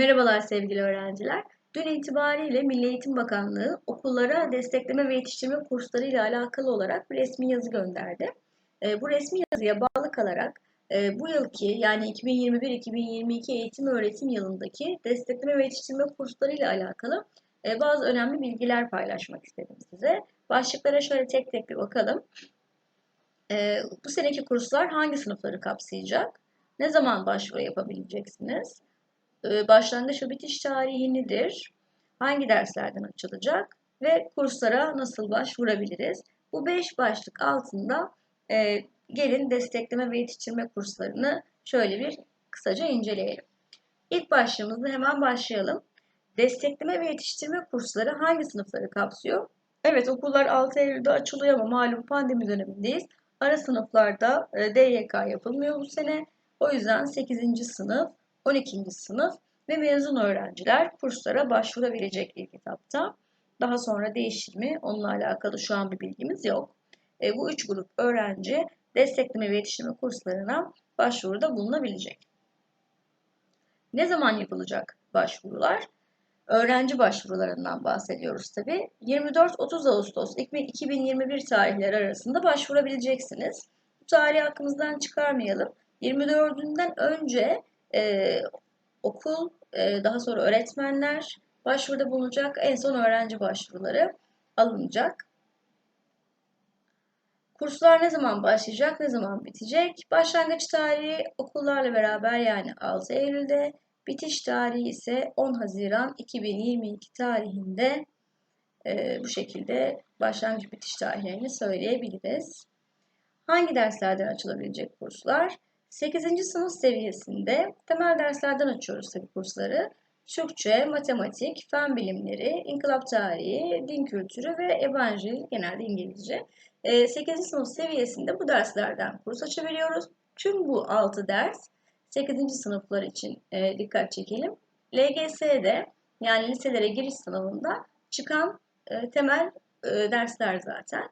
Merhabalar sevgili öğrenciler. Dün itibariyle Milli Eğitim Bakanlığı okullara destekleme ve yetiştirme kursları ile alakalı olarak bir resmi yazı gönderdi. E, bu resmi yazıya bağlı kalarak e, bu yılki yani 2021-2022 eğitim öğretim yılındaki destekleme ve yetiştirme kursları ile alakalı e, bazı önemli bilgiler paylaşmak istedim size. Başlıklara şöyle tek tek bir bakalım. E, bu seneki kurslar hangi sınıfları kapsayacak? Ne zaman başvuru yapabileceksiniz? E, başlangıç ve bitiş tarihi nedir? Hangi derslerden açılacak? Ve kurslara nasıl başvurabiliriz? Bu beş başlık altında e, gelin destekleme ve yetiştirme kurslarını şöyle bir kısaca inceleyelim. İlk başlığımızda hemen başlayalım. Destekleme ve yetiştirme kursları hangi sınıfları kapsıyor? Evet okullar 6 Eylül'de açılıyor ama malum pandemi dönemindeyiz. Ara sınıflarda e, DYK yapılmıyor bu sene. O yüzden 8. sınıf, 12. sınıf ve mezun öğrenciler kurslara başvurabilecek ilk etapta. Daha sonra değişir mi? Onunla alakalı şu an bir bilgimiz yok. E, bu üç grup öğrenci destekleme ve yetiştirme kurslarına başvuruda bulunabilecek. Ne zaman yapılacak başvurular? Öğrenci başvurularından bahsediyoruz tabi. 24-30 Ağustos 2021 tarihleri arasında başvurabileceksiniz. Bu tarihi aklımızdan çıkarmayalım. 24'ünden önce e, okul, e, daha sonra öğretmenler başvuruda bulunacak. En son öğrenci başvuruları alınacak. Kurslar ne zaman başlayacak, ne zaman bitecek? Başlangıç tarihi okullarla beraber yani 6 Eylül'de, bitiş tarihi ise 10 Haziran 2022 tarihinde e, bu şekilde başlangıç bitiş tarihlerini söyleyebiliriz. Hangi derslerden açılabilecek kurslar? 8. sınıf seviyesinde temel derslerden açıyoruz tabi kursları. Türkçe, matematik, fen bilimleri, inkılap tarihi, din kültürü ve evanjel genelde İngilizce. 8. Ee, sınıf seviyesinde bu derslerden kurs açabiliyoruz. Tüm bu 6 ders 8. sınıflar için e, dikkat çekelim. LGS'de yani liselere giriş sınavında çıkan e, temel e, dersler zaten.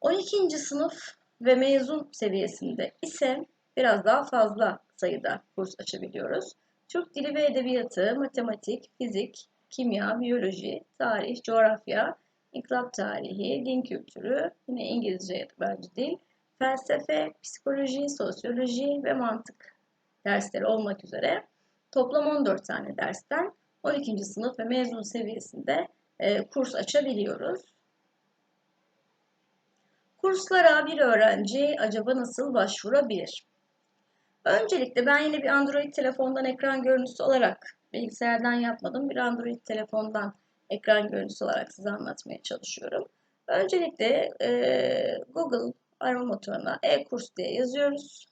12. sınıf ve mezun seviyesinde ise biraz daha fazla sayıda kurs açabiliyoruz. Türk Dili ve Edebiyatı, matematik, fizik, kimya, biyoloji, tarih, coğrafya, inkılap tarihi, din kültürü, yine İngilizce yabancı dil, felsefe, psikoloji, sosyoloji ve mantık dersleri olmak üzere toplam 14 tane dersten 12. sınıf ve mezun seviyesinde e, kurs açabiliyoruz. Kurslara bir öğrenci acaba nasıl başvurabilir? Öncelikle ben yine bir Android telefondan ekran görüntüsü olarak bilgisayardan yapmadım. Bir Android telefondan ekran görüntüsü olarak size anlatmaya çalışıyorum. Öncelikle e, Google arama motoruna e-kurs diye yazıyoruz.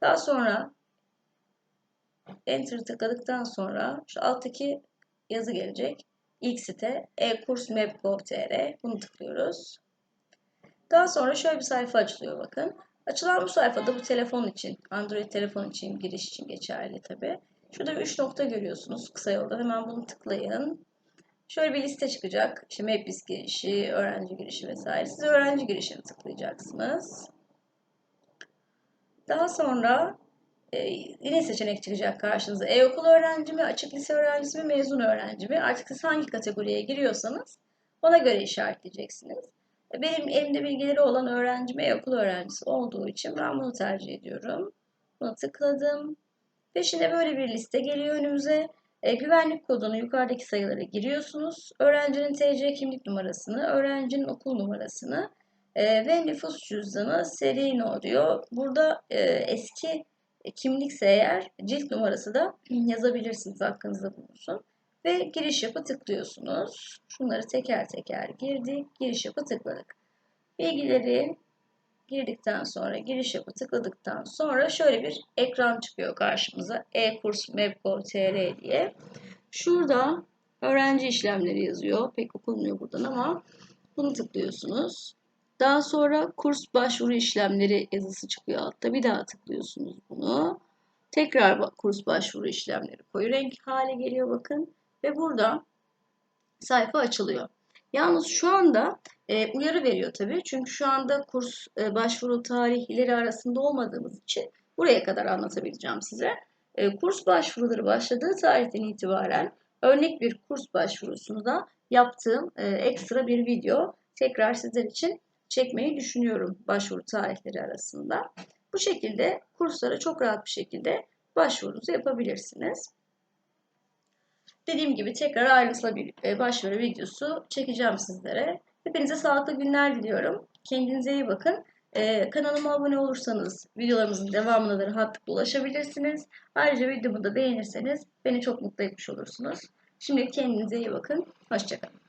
Daha sonra Enter tıkladıktan sonra şu alttaki yazı gelecek. İlk site e-kurs.map.gov.tr bunu tıklıyoruz. Daha sonra şöyle bir sayfa açılıyor bakın. Açılan bu sayfada bu telefon için, Android telefon için, giriş için geçerli tabi. Şurada bir 3 nokta görüyorsunuz kısa yolda. Hemen bunu tıklayın. Şöyle bir liste çıkacak. İşte Mapbis girişi, öğrenci girişi vesaire. Siz öğrenci girişini tıklayacaksınız. Daha sonra e, yine seçenek çıkacak karşınıza. E-okul öğrenci mi, açık lise öğrencisi mi, mezun öğrenci mi? Artık siz hangi kategoriye giriyorsanız ona göre işaretleyeceksiniz. Benim elimde bilgileri olan öğrencim e-okul öğrencisi olduğu için ben bunu tercih ediyorum. Buna tıkladım. Peşinde böyle bir liste geliyor önümüze. E, güvenlik kodunu yukarıdaki sayılara giriyorsunuz. Öğrencinin TC kimlik numarasını, öğrencinin okul numarasını e, ve nüfus cüzdanı seri no diyor. Burada e, eski kimlikse eğer cilt numarası da yazabilirsiniz aklınızda bulunsun ve giriş yapı tıklıyorsunuz. Şunları teker teker girdik. Giriş yapı tıkladık. Bilgileri girdikten sonra giriş yapı tıkladıktan sonra şöyle bir ekran çıkıyor karşımıza. E-kurs map.gov.tr diye. Şurada öğrenci işlemleri yazıyor. Pek okunmuyor buradan ama bunu tıklıyorsunuz. Daha sonra kurs başvuru işlemleri yazısı çıkıyor altta. Bir daha tıklıyorsunuz bunu. Tekrar kurs başvuru işlemleri koyu renk hale geliyor bakın ve burada sayfa açılıyor. Yalnız şu anda e, uyarı veriyor tabii. Çünkü şu anda kurs e, başvuru tarihleri arasında olmadığımız için buraya kadar anlatabileceğim size. E, kurs başvuruları başladığı tarihten itibaren örnek bir kurs başvurusunu da yaptığım e, ekstra bir video tekrar sizler için çekmeyi düşünüyorum başvuru tarihleri arasında. Bu şekilde kurslara çok rahat bir şekilde başvurunuzu yapabilirsiniz. Dediğim gibi tekrar ayrıntılı bir e, başvuru videosu çekeceğim sizlere. Hepinize sağlıklı günler diliyorum. Kendinize iyi bakın. Ee, kanalıma abone olursanız videolarımızın devamına da rahatlıkla ulaşabilirsiniz. Ayrıca videomu da beğenirseniz beni çok mutlu etmiş olursunuz. Şimdi kendinize iyi bakın. Hoşçakalın.